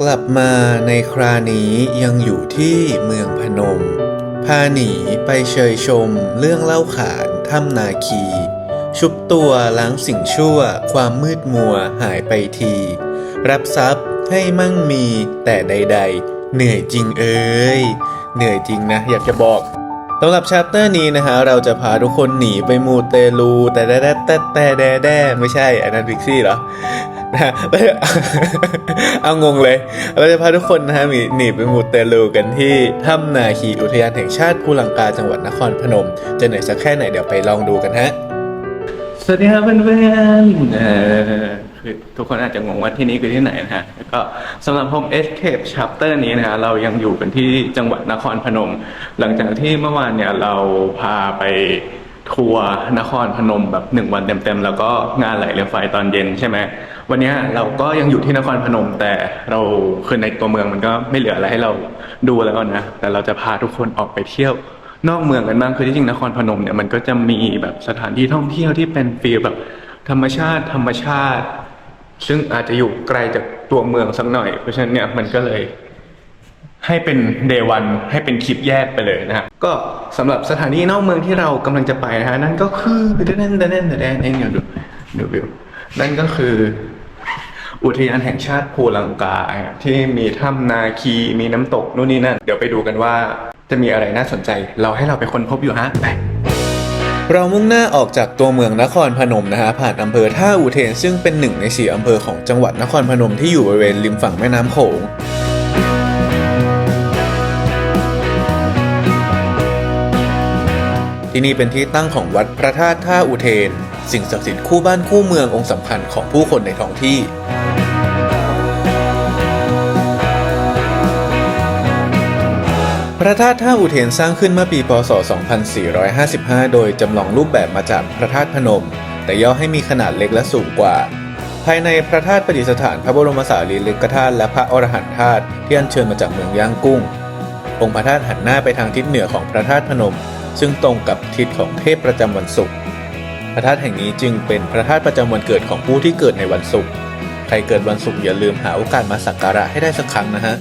กลับมาในครานี้ยังอยู่ที่เมืองพนม พาหนีไปเชยชมเรื่องเล่าขานถ้ำนาคี ชุบตัวล้างสิ่งชั่วความมืดมัวหายไปที รับทรัพย์ให้มั่งมีแต่ใด ๆ เหนื่อยจริงเอ้ย เหนื่อยจริงนะ อยากจะบอกสำหรับชาปเตอร์นี้นะฮะ เราจะพาทุกคนหนีไปมูเตลู แต่แดดแต่แต่แดแดไม่ใช่อันนั้นพิกซี่เหรอ นะฮะเอางงเลยเราจะพาทุกคนนะฮะหนีไปมูเตลูกันที่ถ้ำนาคีอุทยานแห่งชาติภูลังกาจังหวัดนครพนม จะเหนื่อยสักแค่ไหนเดี๋ยวไปลองดูกันฮะ สวัสดีครับเพื่อนๆเออคือทุกคนอาจจะงงว่าที่นี่คือที่ไหนนะฮะแล้วก็สำหรับ Home Escape Chapter นี้นะฮะเรายังอยู่กันที่จังหวัดนครพนม หลังจากที่เมื่อวานเนี่ยเราพาไปทัวร์นครพนมแบบหนึ่งวันเต็มๆ แล้วก็งานไหลเรือไฟตอนเย็นใช่ไหม วันนี้เราก็ยังอยู่ที่นครพนม แต่เราคือในตัวเมืองมันก็ไม่เหลืออะไรให้เราดูแล้วนะแต่เราจะพาทุกคนออกไปเที่ยวนอกเมืองกันบ้างคือที่จริงนครพนมเนี่ยมันก็จะมีแบบสถานที่ท่องเที่ยวที่เป็นฟีลแบบธรรมชาติ ธรรมชาติ ซึ่งอาจจะอยู่ไกลจากตัวเมืองสักหน่อย เพราะฉะนั้นเนี่ยมันก็เลยให้เป็นเดวันให้เป็นคลิปแยกไปเลยนะก็สำหรับสถานที่นอกเมืองที่เรากำลังจะไปนะฮะนั่นก็คือเดนเดนเดนเดนเดนเองเดี๋ยวดูดูวิวนั่นก็คือ อุทยานแห่งชาติภูลังกาที่มีถ้ำนาคีมีน้ำตกนู่นนี่นั่น เดี๋ยวไปดูกันว่าจะมีอะไรน่าสนใจ เราให้เราไปค้นพบอยู่ฮะไปเรามุ่งหน้าออกจากตัวเมืองนครพนมนะฮะผ่านอำเภอท่าอุเทนซึ่งเป็นหนึ่งในสี่อำเภอของจังหวัดนครพนมที่อยู่บริเวณริมฝั่งแม่น้ำโขงที่นี่เป็นที่ตั้งของวัดพระธาตุท่าอุเทน สิ่งศักดิ์สิทธิ์คู่บ้านคู่เมืององค์สำคัญของผู้คนในท้องที่ ระธาตุท่าอุเทนสร้างขึ้นเมื่อปีพศ 2455 โดยจำลองรูปแบบมาจากพระธาตุพนม แต่ย่อให้มีขนาดเล็กและสูงกว่า ภายในพระธาตุประดิษฐานพระบรมสารีริกธาตุและพระอรหันตธาตุที่อัญเชิญมาจากเมืองย่างกุ้ง องค์พระธาตุหันหน้าไปทางทิศเหนือของพระธาตุพนม ซึ่งตรงกับทิศของเทพประจำวันศุกร์ พระธาตุแห่งนี้จึงเป็นพระธาตุประจำวันเกิดของผู้ที่เกิดในวันศุกร์ ใครเกิดวันศุกร์อย่าลืมหาโอกาสมาสักการะให้ได้สักครั้งนะฮะ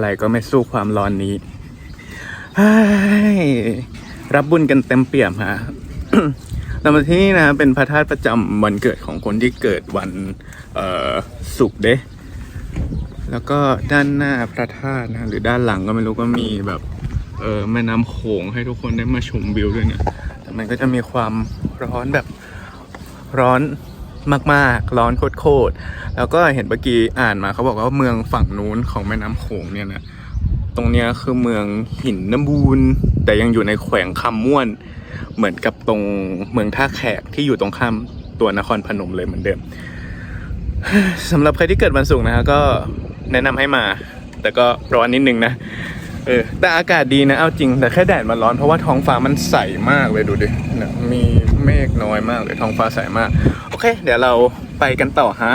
อะไรก็ไม่สู้ความร้อนนี้รับบุญกันเต็มเปี่ยมฮะเรามาที่นี่นะเป็นพระธาตุประจำวันเกิดของคนที่เกิดวันศุกร์เด้แล้วก็ด้านหน้าพระธาตุนะหรือด้านหลังก็ไม่รู้ก็มีแบบเออแม่น้ำโขงให้ทุกคนได้มาชมวิวด้วยเนี่ยแต่มันก็จะมีความร้อนแบบร้อน มากๆ ร้อนโคตรๆแล้วก็เห็นเมื่อกี้อ่านมาเขาบอกว่าเมืองฝั่งนู้นของแม่น้ำโขงเนี่ยนะตรงเนี้ยคือเมืองหินน้ำบูนแต่ยังอยู่ในแขวงคำม่วน เหมือนกับตรงเมืองท่าแขกที่อยู่ตรงข้ามตัวนครพนมเลยเหมือนเดิมสำหรับใครที่เกิดวันศุกร์นะฮะก็แนะนำให้มา แต่ก็ร้อนนิดนึงนะ เออแต่อากาศดีนะ เอาจริง แต่แค่แดดมันร้อนเพราะว่าท้องฟ้ามันใสมากเลยดูดินะมีเมฆน้อยมากเลยท้องฟ้าใสมาก โอเค เดี๋ยวเราไปกันต่อฮะ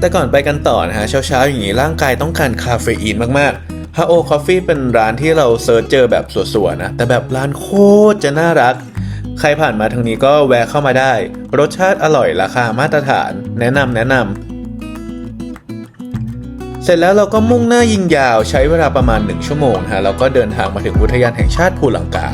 แต่ก่อนไปกันต่อนะฮะ เช้าๆ อย่างนี้ร่างกายต้องการคาเฟอีนมากๆฮาโอคอฟฟี่เป็นร้านที่เราเซิร์ชเจอแบบสวยๆนะ แต่แบบร้านโคตรจะน่ารัก ใครผ่านมาทางนี้ก็แวะเข้ามาได้ รสชาติอร่อยราคามาตรฐาน แนะนำแนะนำ สร็จแล้วเราก็มุ่งหน้ายิงยาวใช้เวลาประมาณ 1 ชั่วโมงฮะแล้วก็เดินทางมาถึงอุทยานแห่งชาติภูลังกา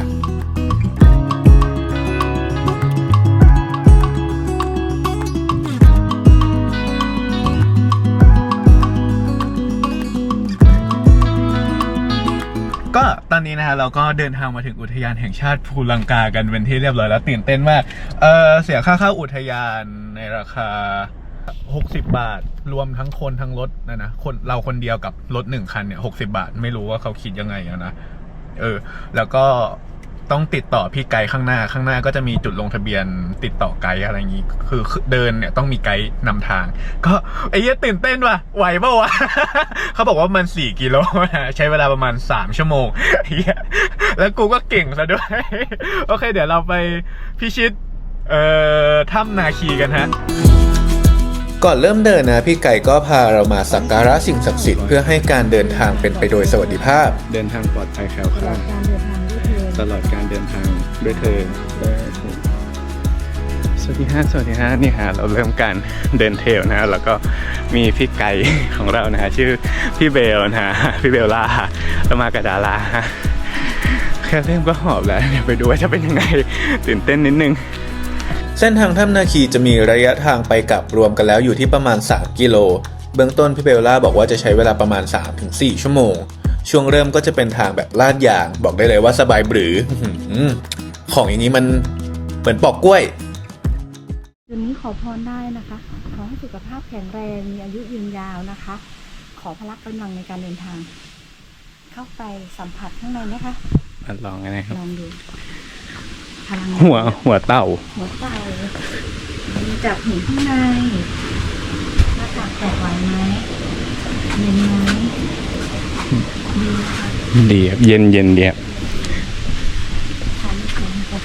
ก็ตอนนี้นะฮะเราก็เดินทางมาถึงอุทยานแห่งชาติภูลังกากันเป็นที่เรียบร้อยแล้วตื่นเต้นมากเออเสียค่าเข้าอุทยานในราคา 60 บาท รวมทั้งคนทั้งรถนะนะคนเราคนเดียวกับรถหนึ่งคันเนี่ย60บาท ไม่รู้ว่าเขาคิดยังไงนะเออ แล้วก็ต้องติดต่อพี่ไกด์ข้างหน้าข้างหน้าก็จะมีจุดลงทะเบียน ติดต่อไกด์อะไรอย่างงี้ คือเดินเนี่ยต้องมีไกด์นำทาง ก็ไอ้เหี้ยตื่นเต้นว่ะไหวเปล่าวะเขาบอกว่ามันสี่กิโลนะใช้เวลาประมาณสามชั่วโมงเหี้ยแล้วกูก็เก่งซะด้วย โอเค เดี๋ยวเราไปพิชิต เอ่อถ้ำนาคีกันฮะ ก่อนเริ่มเดินนะพี่ไก่ก็พาเรามาสักการะสิ่งศักดิ์สิทธิ์เพื่อให้การเดินทางเป็นไปโดยสวัสดิภาพ เดินทางปลอดภัยแคล้วคลาดตลอดการเดินทางด้วยเธอตลอดการเดินทางด้วยเธอสวัสดีฮะสวัสดีฮะนี่ฮะเราเริ่มการเดินเทรลนะฮะแล้วก็มีพี่ไก่ของเรานะฮะชื่อพี่เบลนะฮะพี่เบลล่าเรามากับดาราฮะแค่เริ่มก็หอบแล้วเดี๋ยวไปดูว่าจะเป็นยังไงตื่นเต้นนิดนึง เส้นทางถ้ำนาคีจะมีระยะทางไปกลับรวมกันแล้วอยู่ที่ประมาณ 3 กิโล เบื้องต้นพี่เบลล่าบอกว่าจะใช้เวลาประมาณ 3-4 ชั่วโมง ช่วงเริ่มก็จะเป็นทางแบบลาดยาง บอกได้เลยว่าสบายบรืออื้อหือของอย่างนี้มันเหมือนปอกกล้วยคืนนี้ขอพรได้นะคะ ขอให้สุขภาพแข็งแรงมีอายุยืนยาวนะคะ ขอพละกำลังในการเดินทาง เข้าไปสัมผัสข้างในนะคะมาลองกันนะครับลองดู พลังหัว หัวเต่า หัวเต่ามีจับหินข้างในหน้าต่างแตกไหวไหมเย็นไหมดีค่ะดีครับเย็นเย็นเดียบทานไม่ถึงค่ะ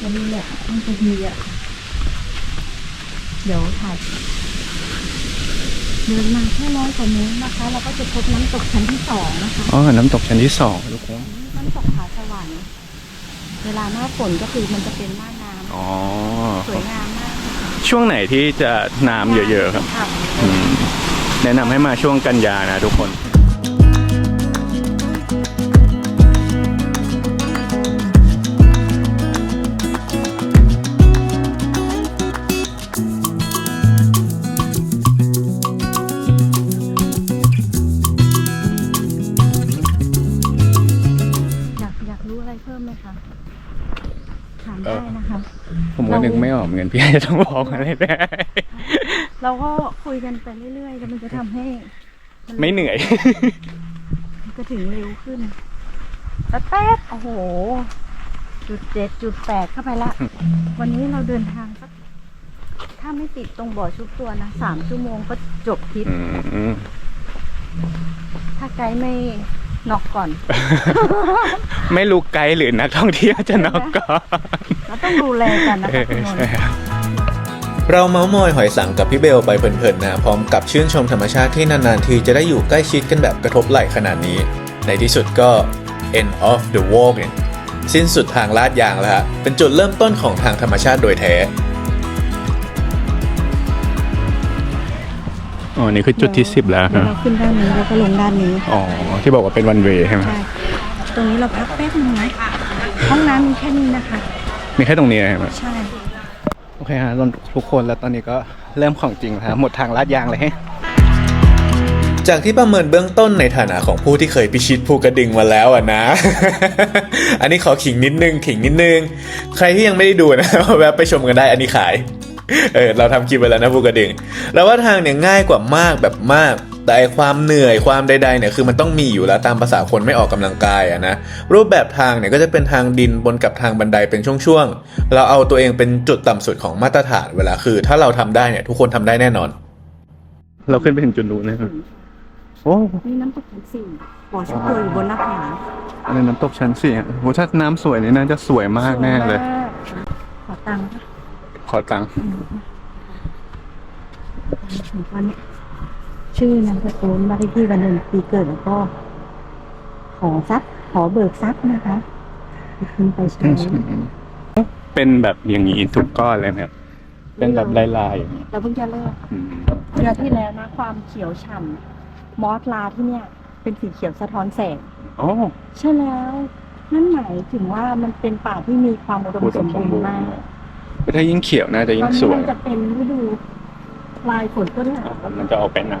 วันนี้แหละมันจะดีอะเดี๋ยวถ่ายเดินมาแค่ร้อยกว่าเมตรนะคะ เราก็จะพบน้ำตกชั้นที่สองนะคะ อ๋อ น้ำตกชั้นที่สองทุกคนน้ำตกผาสวรรค์ เวลาหน้าฝนก็คือมันจะเป็นหน้าน้อ๋อำสวยงามมากนะคะช่วงไหนที่จะน้ำเยอะๆครับ ค่ะ อืมแนะนำให้มาช่วงกันยานะทุกคนามได้นะคะ ผมก็นึกไม่ออกเหมือนกันพี่จะต้องบอกอะไรได้ เราก็คุยกันไปเรื่อยๆแล้วมันจะทำให้ไม่เหนื่อยจะถึงเร็วขึ้นแล้วแป๊บโอ้โห จุดเจ็ดจุดแปดเข้าไปละ วันนี้เราเดินทางสักถ้าไม่ติดตรงบ่อชุบตัวนะสามชั่วโมงก็จบทริป อืมถ้าไกด์ไม่ น็อกก่อน ไม่รู้ไกด์หรือนักท่องเที่ยวจะนอกก่อนเราต้องดูแลกันนะเอคะอคุณนนใช่ท์ครับเราเมาส์มอยหอยสังกับพี่เบลไปเพลินๆนะพร้อมกับชื่นชมธรรมชาติที่นานๆ ทีจะได้อยู่ใกล้ชิดกันแบบกระทบไหล่ขนาดนี้ ในที่สุดก็ end of the walk เนี่ยสิ้นสุดทางลาดยางแล้วฮะเป็นจุดเริ่มต้นของทางธรรมชาติโดยแท้ อ๋อนี่คือจุดที่สิบแล้วเดี๋ยวฮะเราขึ้นด้านนี้แล้วก็ลงด้านนี้อ๋อที่บอกว่าเป็นวันเวย์ใช่ไหมใช่ตรงนี้เราพักแป๊บนึงนะห้องน้ำมีแค่นี้นะคะ มีแค่ตรงนี้นะครับใช่โอเคฮะทุกคนแล้วตอนนี้ก็เริ่มของจริงแล้วฮะหมดทางลาดยางเลยฮะจากที่ประเมินเบื้องต้นในฐานะของผู้ที่เคยพิชิตภูกระดึงมาแล้วอะนะ อันนี้ขอขิงนิดนึงขิงนิดนึง ใครที่ยังไม่ได้ดูนะ แวะไปชมกันได้อันนี้ขาย เออเราทำคลิปไปแล้วนะภูกระดึงแล้วว่าทางเนี่ยง่ายกว่ามากแบบมากแต่ไอ้ความเหนื่อยความใดๆเนี่ยคือมันต้องมีอยู่แล้วตามภาษาคนไม่ออกกำลังกายอะนะรูปแบบทางเนี่ยก็จะเป็นทางดินบนกับทางบันไดเป็นช่วงๆเราเอาตัวเองเป็นจุดต่ำสุดของมาตรฐานเวลาคือ ถ้าเราทำได้เนี่ยทุกคนทำได้แน่นอน เราขึ้นไปถึงจุดนู้นนะครับโอ้นี่น้ำตกชั้นสี่บ่อชุบตัวอยู่บนหน้าผาอันนี้น้ำตกชั้นสี่อะโหถ้าน้ำสวยนี่น่าจะสวยมากแน่เลยสวมากขอตังค์ค่ะ ขอตังค์ถึงตอนนี้ชื่อนามสกุลบ้านเลขที่วันเดือนปีเกิดแล้วก็ ขอทรัพย์ขอเบิกทรัพย์นะคะขึ้นไปใช้เป็นแบบอย่างนี้ทุกก้อนเลยไหมครับ เป็นแบบลายๆอย่างนี้เราเพิ่งจะเลิกอืมเดือนที่แล้วนะ ความเขียวฉ่ำมอสลาที่เนี่ย เป็นสีเขียวสะท้อนแสงโอ้ใช่แล้ว นั่นหมายถึงว่ามันเป็นป่าที่มีความอุดมอุดสมมสมบูบูรรณ์ณ์มาก ถ้ายิ่งเขียวน่าจะตยิ่อนงนี้สวย มันจะเป็นฤดูลายฝนต้นหนาวมันจะออกไปหนา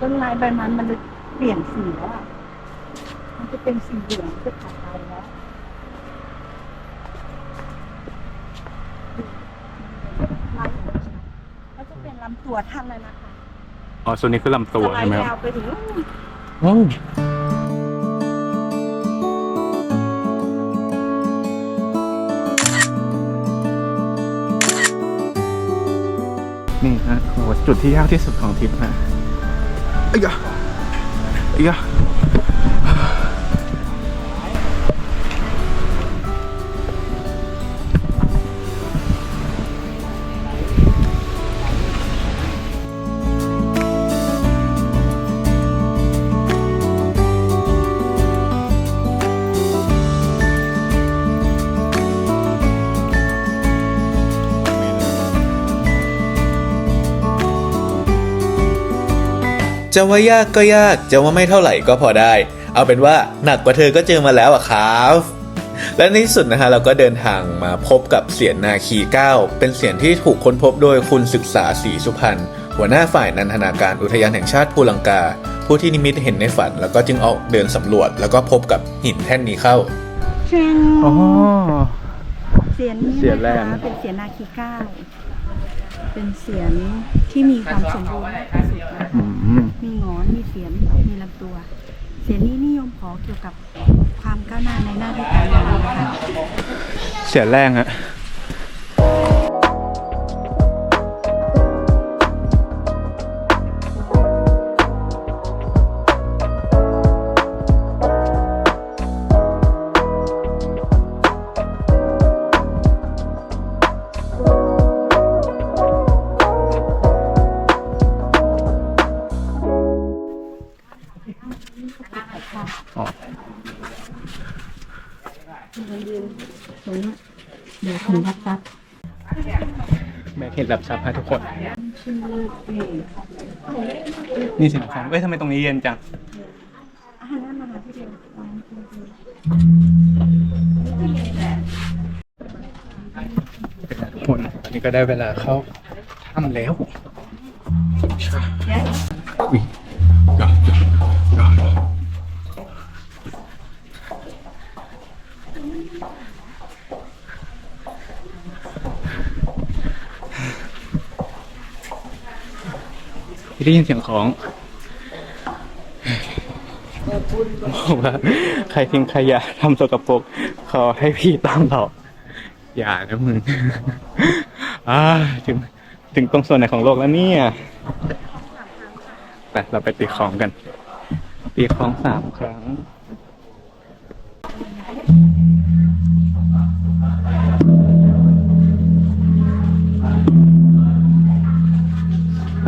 ต้นไม้ใบไม้มันเลยเปลี่ยนสีแล้วอะมันจะเป็นสีเหลืองจะขาดไปแล้วลายของฉันก็จะเป็นลำตัวท่านเลยนะคะอ๋อส่วนนี้คือลำตัวสไลใช่ไหมด์คยารัวบไปถึงนู่นโนะโหจุดที่ยากที่สุดของทริปนะไอ้ยะไอ้ยะ จะว่ายากก็ยาก จะว่าไม่เท่าไหร่ก็พอได้ เอาเป็นว่าหนักกว่าเธอก็เจอมาแล้วอะครับและในที่สุดนะฮะเราก็เดินทางมาพบกับเสียนนาคีเก้าเป็นเสียนที่ถูกค้นพบโดยคุณศึกษาศรีสุพรรณหัวหน้าฝ่ายนันทนาการอุทยานแห่งชาติภูลังกา ผู้ที่นิมิตเห็นในฝัน แล้วก็จึงออกเดินสำรวจ แล้วก็พบกับหินแท่นนี้เข้าเชงอ๋อเสียนนี้เสียนแรนะกคะเป็นเสียนนาคีเก้าเป็นเสียนที่มีความสมบูรณ์มากที่สุดนะ อืมมีหงอนมีเสียนมีลำตัว เสียนนี้นิยมขอเกี่ยวกับความก้าวหน้าในหน้าที่การงานนะคะเสียแรงฮะ เดี๋ยวถึงรับทรัพย์แม่เห็นรับทรัพย์ให้ทุกคน นี่สิครับเอ้ยทำไมตรงนี้เย็นจังอาหารน้ำมาหาพี่เดียวทุกคนตอนนี้ก็ได้เวลาเข้าถ้ำแล้วอุ๊ยอย่าอย่าอย่า ได้ยินเสียงของบอกว่าใครทิ้งขยะทำสกปรกขอให้พี่ต้องหลอกอย่านะมึงอ่าถึงถึงตรงส่วนไหนของโลกแล้วเนี่ยไปเราไปตีของกัน ตีของสามครั้ง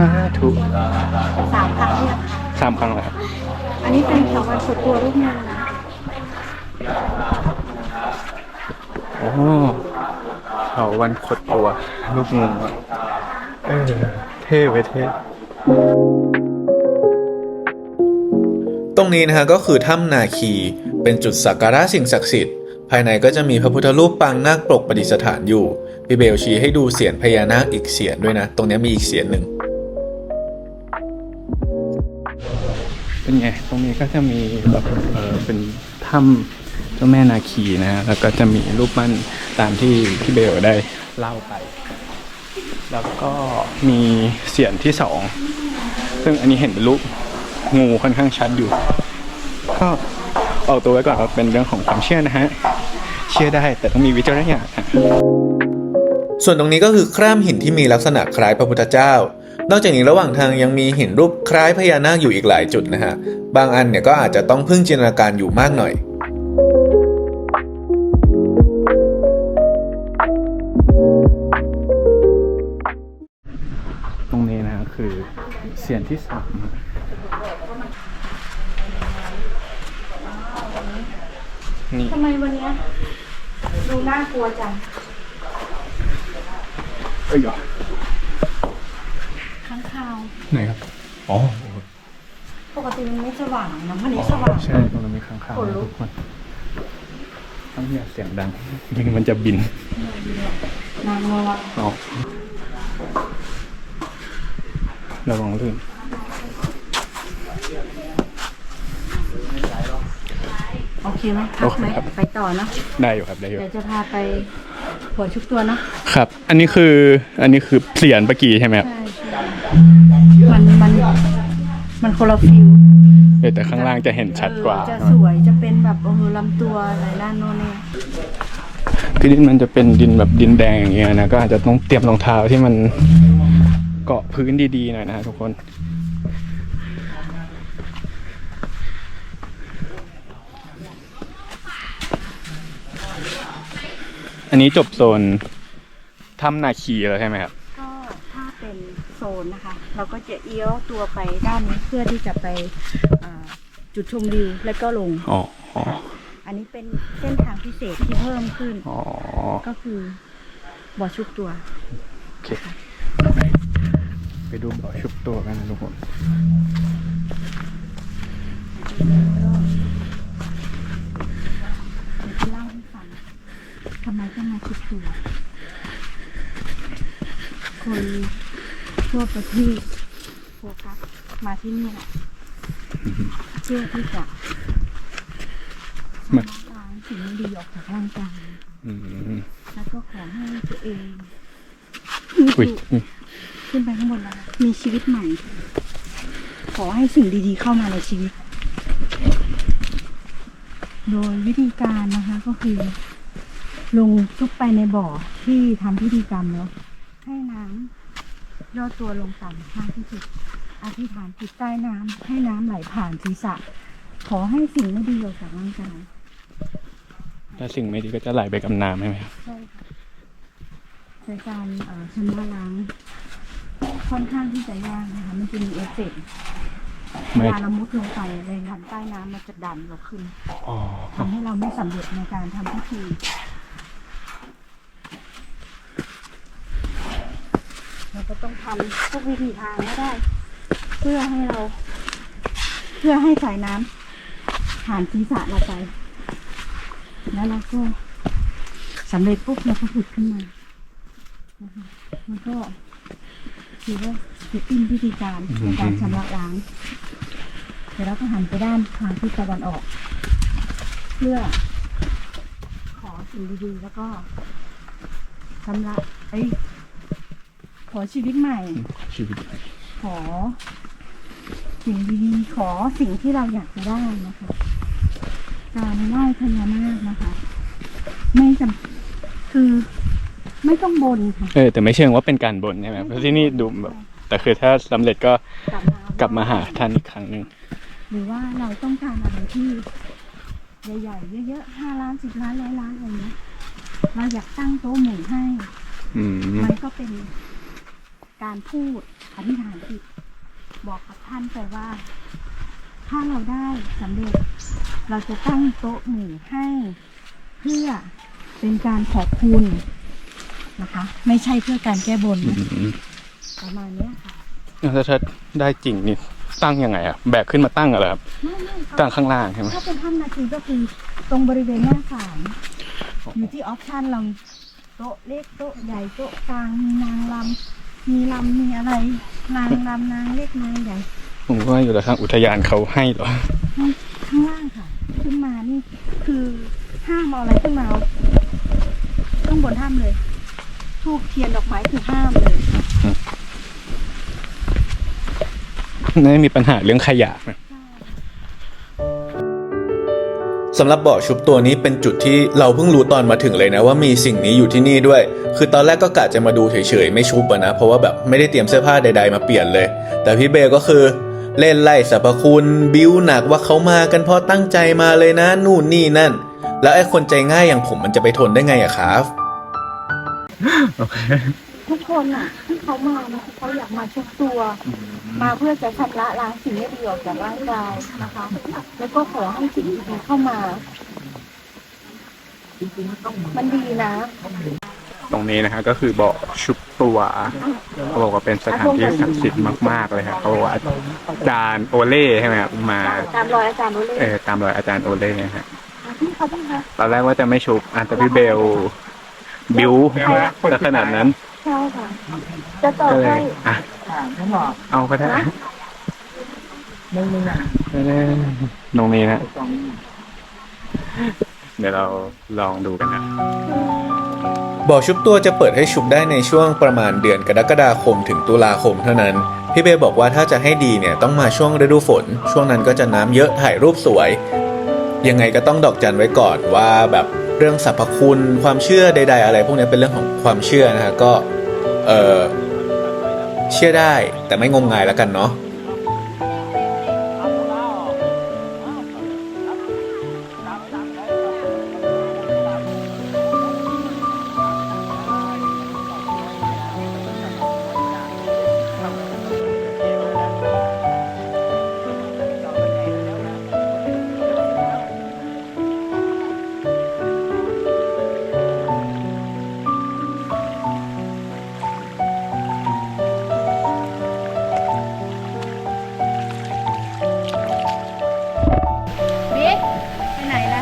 าถูกสามครั้งเนี่ยสามครั้งแล้วครับ อันนี้เป็นสองวันสุดตัวรูปเงินนะโอ้เขาวันขดตัว ลูกงูอะเออเท่เว้ยเท่ตรงนี้นะฮะก็คือถ้ำนาคีเป็นจุดสักการะสิ่งศักดิ์สิทธิ์ ภายในก็จะมีพระพุทธรูปปางนาคปกประดิษฐานอยู่ พี่เบลชี้ให้ดูเสียนพญานาคอีกเสียนด้วยนะ ตรงนี้มีอีกเสียนหนึ่ง เป็นไง ตรงนี้ก็จะมีแบบเออเป็นถ้ำเจ้าแม่นาคีนะฮะแล้วก็จะมีรูปปั้นตามที่พี่เบลได้เล่าไป แล้วก็มีเสียนที่สอง ซึ่งอันนี้เห็นเป็นรูปงูค่อนข้างชัดอยู่ก็ออกตัวไว้ก่อนว่าเป็นเรื่องของความเชื่อนะฮะ เชื่อได้แต่ต้องมีวิจารณญาณส่วนตรงนี้ก็คือคร่ามหินที่มีลักษณะคล้ายพระพุทธเจ้า นอกจากนี้ระหว่างทางยังมีหินรูปคล้ายพญานาคอยู่อีกหลายจุดนะฮะ บางอันเนี่ยก็อาจจะต้องพึ่งจินตนาการอยู่มากหน่อยตรงนี้นะฮะคือเสียนที่สามนี่ทำไมวันเนี้ยดูน่ากลัวจังเอ้ยเหรอ ข้างคาว ไหนครับ อ๋อปกติมันไม่สว่างนะวันนี้สว่าง ใช่ตรงนั้นมีข้างข้าวขนลุก ทุกคนต้องอย่าเสียงดังยิงมันจะบินนางนวลอ๋อระวังลื่นโอเคไหมพักไหมไปต่อเนอะได้อยู่ครับได้อยู่ เดี๋ยวจะพาไปหัวชุบตัวเนอะครับ อันนี้คือ อันนี้คือเสียนปะกี้ใช่ไหมครับ ใช่ใช่มันมัน มันคนละฟิลเออแต่ข้างล่างจะเห็นชัดกว่า เออจะสวยจะเป็นแบบโอ้โหลำตัวอะไรด้านโน้นเนี่ยคือดินมันจะเป็นดินแบบดินแดงอย่างเงี้ยนะก็อาจจะต้องเตรียมรองเท้าที่มันเกาะพื้นดีๆหน่อยนะฮะทุกคนอันนี้จบโซนถ้ำนาคีแล้วใช่ไหมครับ ก็ถ้าเป็นโซนนะคะเราก็จะเอี้ยวตัวไปด้านนี้เพื่อที่จะไปอ่าจุดชมวิวแล้วก็ลงอ๋ออ๋ออันนี้เป็นเส้นทางพิเศษที่เพิ่มขึ้นอ๋อก็คือบ่อชุบตัวโอเคไปดูบ่อชุบตัวกันนะทุกคนเดี๋ยวจะเล่าให้ฟังทำไมต้องมาคิดตัวคน ทั่วประเทศโฟกัสมาที่นี่แหละเพื่อที่จะมาล้างสิ่งไม่ดีออกจากร่างกายอืมแล้วก็ขอให้ตัวเองอุ้ยอุ้ยขึ้นไปข้างบนแล้วนะมีชีวิตใหม่ ขอให้สิ่งดีๆเข้ามาในชีวิต โดยวิธีการนะคะก็คือ ลงทุบไปในบ่อที่ทำพิธีกรรมเนาะให้น้ำ ย่อตัวลงต่ำมากที่สุด อธิษฐานจิตใต้น้ำให้น้ำไหลผ่านศีรษะ ขอให้สิ่งไม่ดีออกจากร่างกายถ้าสิ่งไม่ดีก็จะไหลไปกับน้ำใช่ไหมครับใช่ค่ะในการเอ่อชำระล้างค่อนข้างที่จะยากนะคะ มันจะมีเอฟเฟกต์ไม่เวลาเรามุดลงไปแรงดันใต้น้ำมันจะดันเราขึ้นอ๋อทำให้เราไม่สำเร็จในการทำพิธี เราทำทุกวิธีทางให้ได้ เพื่อให้เรา เพื่อให้สายน้ำผ่านศีรษะเราไป แล้วเราก็สำเร็จปุ๊บเราก็ผุดขึ้นมานะคะมันก็ถือว่าเสร็จสิ้นพิธีการในการชำระล้างเดี๋ยวเราก็หันไปด้านทางทิศตะวันออก เพื่อ ขอสิ่งดีๆแล้วก็ชำระเอ้ ขอชีวิตใหม่ ชีวิตขอ สิ่งดีๆขอสิ่งที่เราอยากจะได้นะคะ การไหว้พญานาคนะคะ ไม่จำคือไม่ต้องบนค่ะ เออแต่ไม่เชิงว่าเป็นการบ่นใช่ไหมเพราะที่นี่ดูแบบ แต่คือถ้าสำเร็จก็กลับมากลับมาหาท่านอีกครั้งหนึ่งหรือว่าเราต้องการอะไรที่ใหญ่ๆเยอะๆห้าล้านสิบล้านร้อยล้านอะไรเงี้ยเราอยากตั้งโต๊ะหมู่ให้ อืม มันก็เป็น การพูดอธิษฐานจิตบอกกับท่านไปว่า ถ้าเราได้สำเร็จ เราจะตั้งโต๊ะหมู่ให้ เพื่อเป็นการขอบคุณนะคะ ไม่ใช่เพื่อการแก้บนอืนะมประมาณเนี้ยค่ะแล้วถ้าได้จริงนี่ตั้งยังไงอะแบกขึ้นมาตั้งเหรอครับไม่ไม่ครับตั้งข้างล่างใช่ไหมถ้าเป็นถ้ำนาคีก็คือตรงบริเวณหน้าศาลอยู่ที่ออปชั่นเรามีโต๊ะเล็กโต๊ะใหญ่โต๊ะกลางมีนางลำ มีลำมีอะไรนางลำนางเล็กนางใหญ่ผมว่าอยู่แล้วทางอุทยานเขาให้เหรอข้างล่างค่ะ ขึ้นมานี่คือห้ามเอาอะไรขึ้นมาเอาต้องบนห้ามเลยทูบเทียนดอกไม้คือห้ามเลยไม่มีปัญหาเรื่องขยะนะ สำหรับเบ่อชุบตัวนี้เป็นจุดที่เราเพิ่งรู้ตอนมาถึงเลยนะว่ามีสิ่งนี้อยู่ที่นี่ด้วย คือตอนแรกก็กะจะมาดูเฉยๆไม่ชุบอะนะ เพราะว่าแบบไม่ได้เตรียมเสื้อผ้าใด ๆ มาเปลี่ยนเลย แต่พี่เบลก็คือเล่นไล่สรรพคุณบิ้วหนักว่าเขามากันเพราะตั้งใจมาเลยนะ นู่นนี่นั่น แล้วไอ้คนใจง่ายอย่างผมมันจะไปทนได้ไงอะครับทุกคนอะ เขามานะเขาอยากมาชุบตัว มาเพื่อจะชำระล้างสิ่งไม่ดีออกจากร่างกายนะคะ แล้วก็ขอให้สิ่งดีๆเข้ามา มันดีนะตรงนี้นะฮะก็คือบ่อชุบตัวเขาบอกว่าเป็นสถานที่ศักดิ์สิทธิ์มาก ๆ เลยครับเขาบอกว่าอาจารย์โอเล่ใช่ไหมครับมาตามรอยอาจารย์รู้เลยเออตามรอยอาจารย์โอเล่นะฮะพี่เขาพี่คะตอนแรกว่าจะไม่ชุบอันแต่พี่เบล บิวแต่ขนาดนั้นใช่ ค่ะ จะต่อก็เลให้ยอะเอาก็ได้ไม่ได้ตรงนี้นะเดี๋ยวเราลองดูกันนะ บ่อชุบตัวจะเปิดให้ชุบได้ในช่วงประมาณเดือนกรกฎาคมถึงตุลาคมเท่านั้น พี่เบลบอกว่าถ้าจะให้ดีเนี่ยต้องมาช่วงฤดูฝน ช่วงนั้นก็จะน้ำเยอะถ่ายรูปสวย ยังไงก็ต้องดอกจันไว้ก่อนว่าแบบเรื่องสรรพคุณความเชื่อใด ๆ อะไร พวกนี้เป็นเรื่องของความเชื่อนะฮะก็ เออเชื่อได้แต่ไม่งมงายแล้วกันเนาะ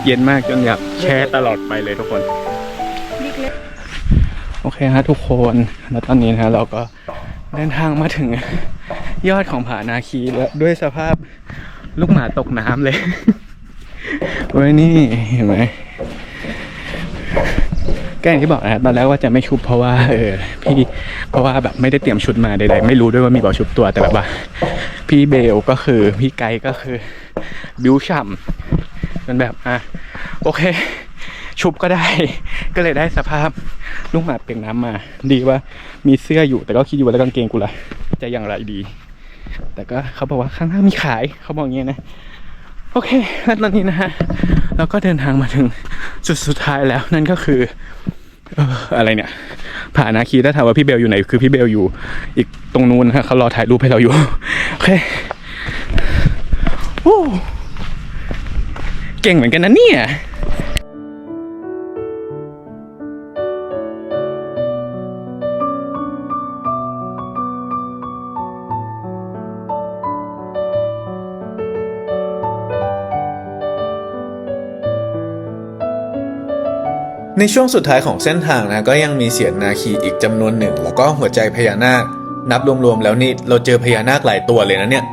เย็นมากจนอยากแช่ตลอดไปเลยทุกคน โอเคฮะทุกคนแล้วตอนนี้นะฮะเราก็เดินทางมาถึงยอดของผานาคีแล้วด้วยสภาพลูกหมาตกน้ำเลยเว้ยนี่เห็นไหมก็อย่างที่บอกนะตอนแรกว่าจะไม่ชุบเพราะว่าเออพี่เพราะว่าแบบไม่ได้เตรียมชุดมาใดๆไม่รู้ด้วยว่ามีบ่อชุบตัวแต่แบบว่า พี่เบลก็คือพี่ไกก็คือ บิวฉ่ำ จนแบบอะโอเค ชุบก็ได้ ก็เลยได้สภาพลูกหมาเปียกน้ำมา ดีว่ามีเสื้ออยู่แต่ก็คิดอยู่ว่าแล้วกางเกงกูละจะอย่างไรดี แต่ก็เขาบอกว่าข้างล่างมีขายเขาบอกอย่างเงี้ยนะโอเคแล้วตอนนี้นะฮะเราก็เดินทางมาถึงจุดสุดท้ายแล้วนั่นก็คือเอออะไรเนี่ยผ่านนาคีถ้าถามว่าพี่เบลอยู่ไหนคือพี่เบลอยู่ อีกตรงนู้นนะฮะเขารอถ่ายรูปให้เราอยู่ โอเควู้ เก่งเหมือนกันนะเนี่ยในช่วงสุดท้ายของเส้นทางนะก็ยังมีเสียนนาคีอีกจำนวนหนึ่ง แล้วก็หัวใจพญานาค นับรวมๆแล้วนี่เราเจอพญานาคหลายตัวเลยนะเนี่ย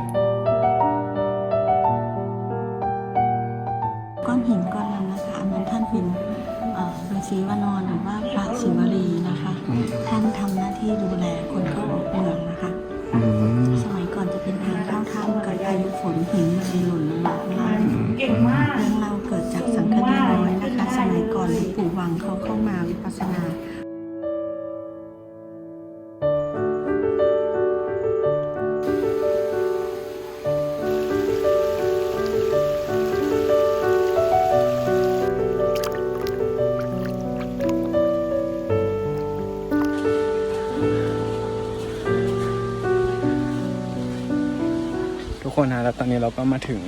คนนะแล้วตอนนี้เราก็มาถึง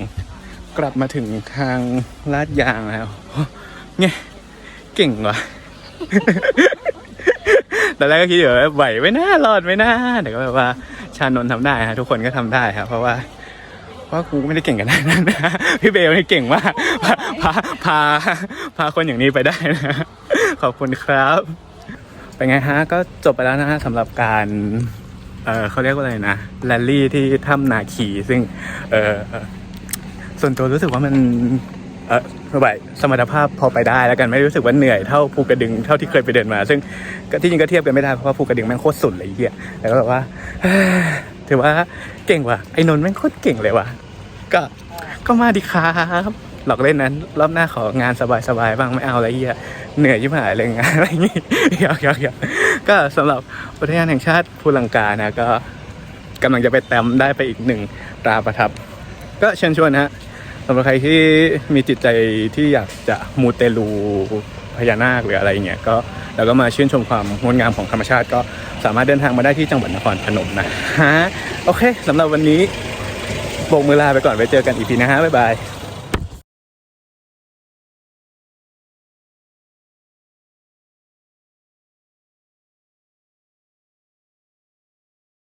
กลับมาถึงทางลาดยางแล้วเนี่ยเก่งว่ะตอนแรกก็คิดอยู่ว่าไหวไหม่น่ารอดไหม่น่าแต่ก็แบบว่าชานนท์ทำได้ฮะทุกคนก็ทำได้ครับเพราะว่าเพราะกูไม่ได้เก่งกันนั้นนะพี่เบลนี่เก่งมากพาพาพาพาคนอย่างนี้ไปได้นะ ขอบคุณครับ เป็นไงฮะก็จบไปแล้วนะฮะสำหรับการ เออเขาเรียกว่าอะไรนะแรลลี่ที่ถ้ำนาคีซึ่งเออส่วนตัวรู้สึกว่ามันเออสบายสมรรถภาพพอไปได้แล้วกันไม่รู้สึกว่าเหนื่อยเท่าภูกระดึงเท่าที่เคยไปเดินมา ซึ่งที่จริงก็เทียบกันไม่ได้เพราะว่าภูกระดึงแม่งโคตรสุดเลยเฮียแต่ก็แบบว่าถือว่าเก่งว่ะไอ้นนท์แม่งโคตรเก่งเลยว่ะก็ก็มาดิครับหลอกเล่นนั้น รอบหน้าของานสบายๆบ้างไม่เอาอะไรเฮียเหนื่อยยิ่งหายเลยงานอะไรอย่างงี้ยากอยา ก็สำหรับอุทยานแห่งชาติภูลังกานะก็กำลังจะไปแต้มได้ไปอีกหนึ่งตราประทับ ก็เชิญชวนนะฮะสำหรับใครที่มีจิตใจที่อยากจะมูเตลูพญานาคหรืออะไรเงี้ยก็แล้วก็มาชื่นชมความงดงามของธรรมชาติ ก็สามารถเดินทางมาได้ที่จังหวัดนครพนมนะฮะโอเคสำหรับวันนี้โบกมือลาไปก่อนไว้เจอกันอีพีนะฮะบ๊ายบาย